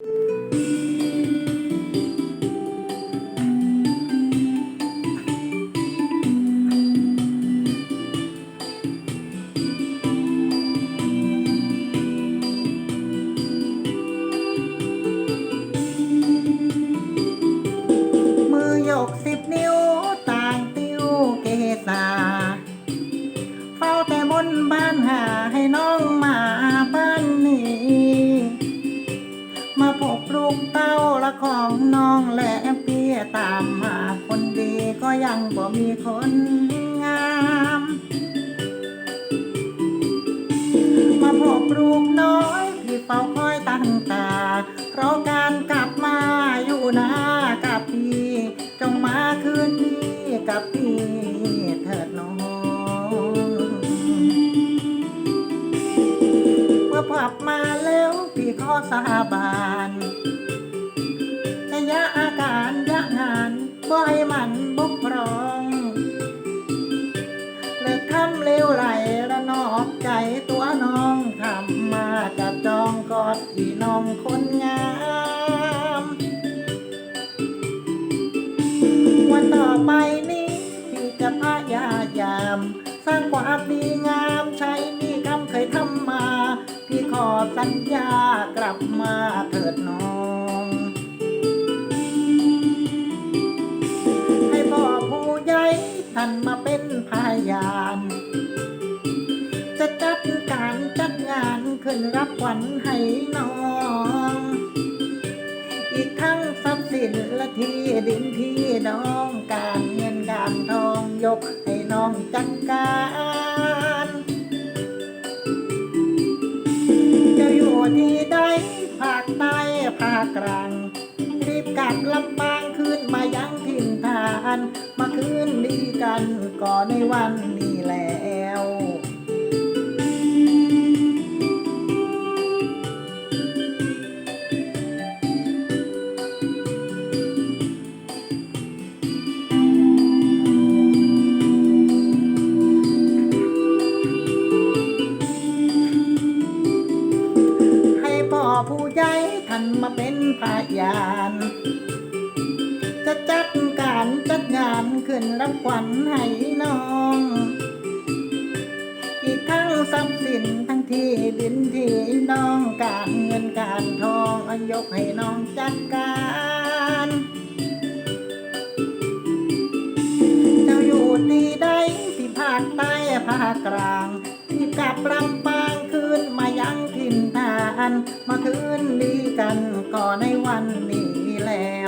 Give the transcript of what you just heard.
มือยกสิบนิ้วต่างติ้วเกษาเฝ้าแต่บนบ้าน มาพบลูกเต้าละของน้องและเปียตามหาคนดีก็ยังบ่มีคนงาม มาพบลูกน้อยที่เฝ้าคอยตั้งตา เพราะการกลับมาอยู่นากับพี่จงมาคืนนี้กับพี่เถิดน้องเมื่อผับมาแล้วพี่ขอสาบาน จองกอดพี่น้องคนงามวันต่อไปนี้พี่จะพยายาม สร้างความดีงามใช้นี่กำเคยทำมา พี่ขอสัญญากลับมาเถิดน้อง ให้พ่อผู้ใหญ่ท่านมาเป็นพยาน ขึ้นรับขวัญให้น้อง อีกทั้งทรัพย์สินและที่ดินที่น้องการเงินการทองยกให้น้องจัดการจะอยู่ที่ใดภาคใต้ภาคกลางรีบกลับลำปางคืนมายังถิ่นฐาน มาคืนดีกันก่อนในวันนี้แล้ว ใหญ่ท่านมาเป็นพยาน จะจัดการจัดงานขึ้นรับขวัญให้น้อง อีกทั้งทรัพย์สินทั้งที่ดินที่น้องการเงินการทองยกให้น้องจัดการเจ้าอยู่ที่ใดที่ภาคใต้ภาคกลาง ที่กลับลำปาง มาคืนดีกันก็ในวันนี้แล้ว